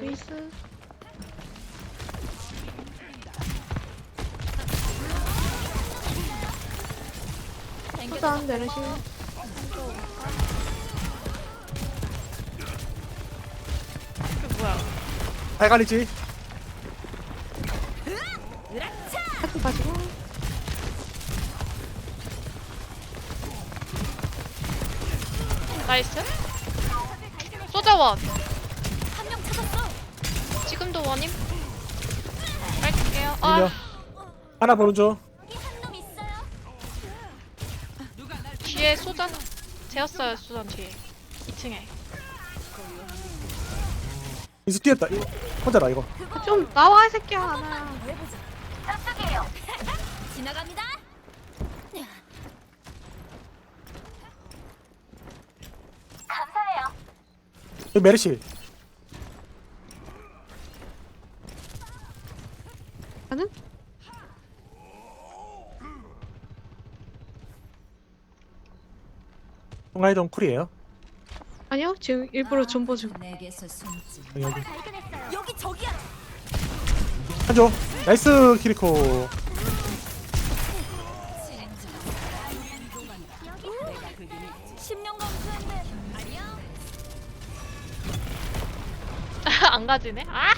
베이스. 후단 내르시. 그 뭐야? 알갈리지 하트 가지고. 나이스. 소자원. 지금도 원임. 갈게요. 밀려 아, 하나 보는 중 뒤에 소자. 재웠어요, 소자 뒤에. 2층에. 인수 뛰었다 이거 혼자라 이거 좀 나와 이 새끼야 하나야. 지나갑니다. 감사해요. 여기 메르시 송하이동 쿨이에요 아니요 지금 일부러 존버 중. 내게서 숨지. 여기 여기 저기야. 한조 나이스 키리코 십년 검수인데. 아니야. 안 가지네. 아!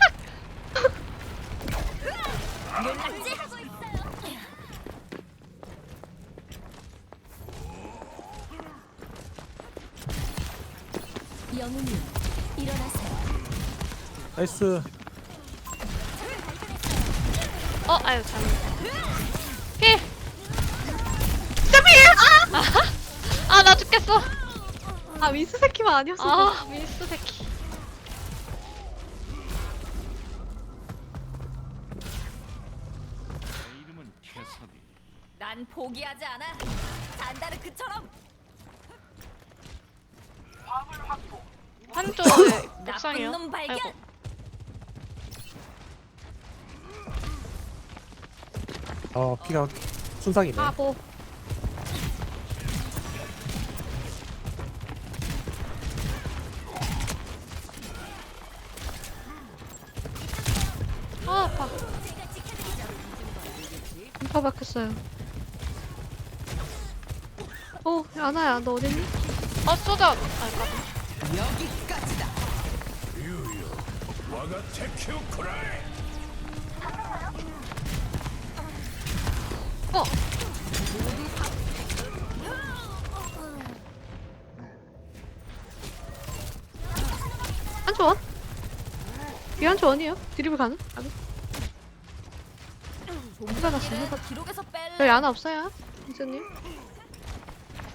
놀랐지? 하고 있어요. 영웅님 일어나세요. 나이스 어, 아유, 잘못. 필! 진짜 피해! 아, 나 죽겠어. 아 미스 새끼만 아니었어. 아, 밀스 새끼. 난 포기하지 않아. 잔다르크처럼 한쪽 옥상이요. 나쁜 놈 발견. 아이고. 어 피가 순삭이네 아 뭐. 아, 아파. 인파 박혔어요. 어 아나야 너 어딨니? 아, 소자. 아, 까비. 어, 한조원? 이 한조원이에요? 드리블 가능? 가능? 났어? 누가? 기록에서 뺄래. 여기 아나 없어요?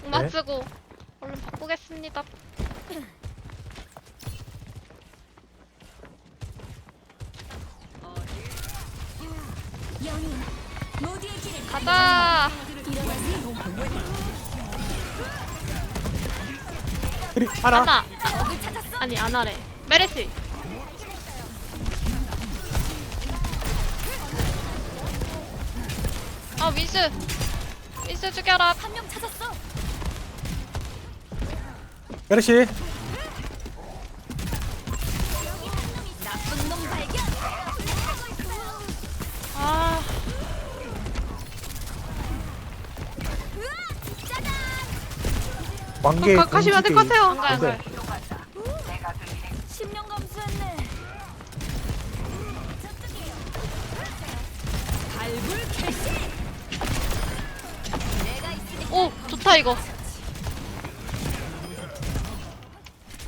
그만 네. 쓰고. 얼른 바꾸겠습니다. 가자. 키리 하나 아나. 아니, 아나래. 메르시. 아, 윈스. 윈스 죽여라. 한 명 찾았어. 메르시. 아. 왕개 가, 가시면 안 될 것 같아요. 안 가요, 안 가요. 십년 검수했네. 발굴 있으니 오, 좋다, 이거.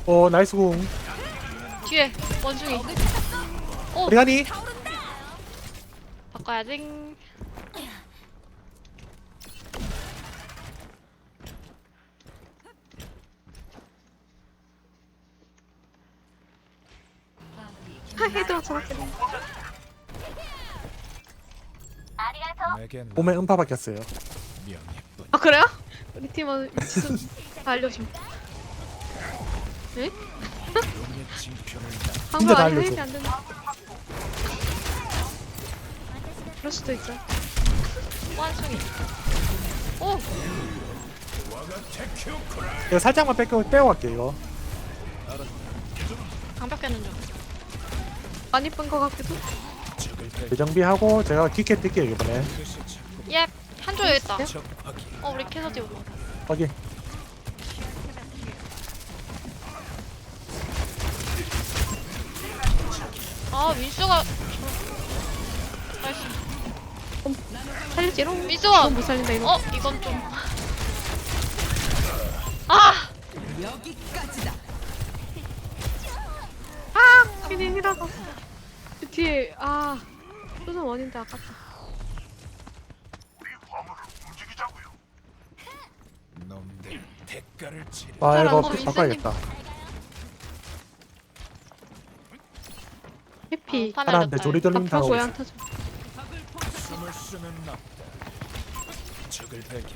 어 나이스 공 뒤에, 원숭이. 오, 우리 하니. 바꿔야지. 아 저렇게 아리가토. 몸에 음파 박혔어요 아 그래요? 우리 팀은 위치 좀 알려줘 네? 방금 아니 알려줘. 회의이 안 된다 그럴 수도 있죠 원숭이. 오, 이거 살짝만 빼고 빼고 갈게요 이거 방벽 깨는 중. 많이 뺀것 같기도. 재정비하고 제가 기캐 뛸게요 이번에. 예. 한조 여기 있다. 네? 어 우리 캐서디 오고. 확인. 아 민수가. 나이스. 살릴지롱. 너무 못 살린다 이거. 어 이건 좀. 아. 아! 괜히 힐하다. 그 뒤에 아 소선 원인데 아깝다. 놈들 대가를 치르 아 이거 어, 피 바꿔야겠다. 피. 어, 하나인데 조리 돌림 앞으로 당하고 고양 있어. 타죠. 숨을 수는 없다 적을 발견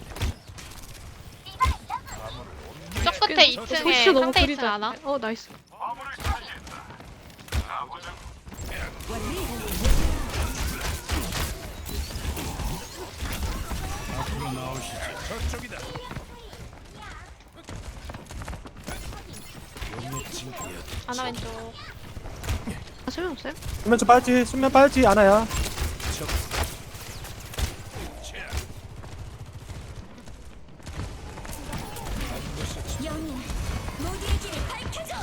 저 끝에 그 2층에 소슈 너무 상대 2층 그리다. 하나. 어 나이스. 저쪽이다 용의 친구여 하나 왼쪽. 아 소용없어요? 수면 좀 빨지 수면 빨지 밝혀줘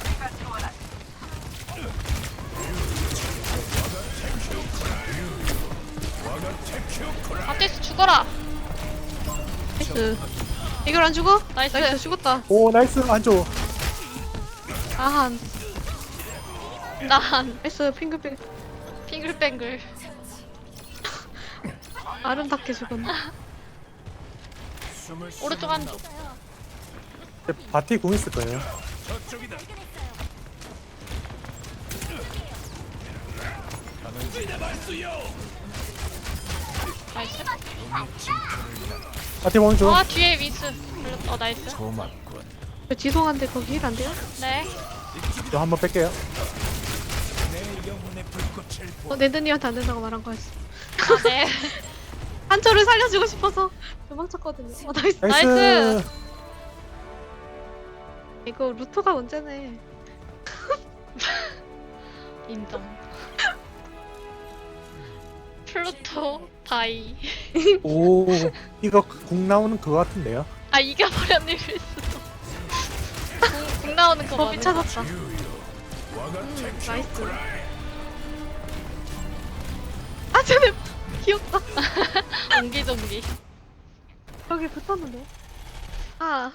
아테스 죽어라. 나이스. 이걸 안 죽어? 나이스. 나이스 죽었다. 오 나이스 안줘. 아한. 난 나이스 핑글핑글. 빙글뱅글. 아름답게 죽었네. 수 오른쪽 한쪽. 바티 공 있을 거예요. 저쪽이다 나이스. 바티 공 줘. 아 뒤에. 걸렸- 어 나이스. 고맙군 저 지송한데 거기 힐안 돼요? 네. 저 한번 뺄게요. 내 영혼의 불꽃을 보어 네드니한테 안 된다고 말한 거였어. 아, 네. 한철을 살려주고 싶어서 도망쳤거든요. 어 나이스. 나이스. 이거 루터가 문제네. 인정. 플루토 다이. 오 이거 궁 나오는 그거 같은데요. 아 이겨버렸네 그랬어. 궁, 궁 나오는 거 법이 맞네. 찾았다. 와가 음, 나이스. 아 쟤네 귀엽다. 옹기종기. 여기 붙었는데. 아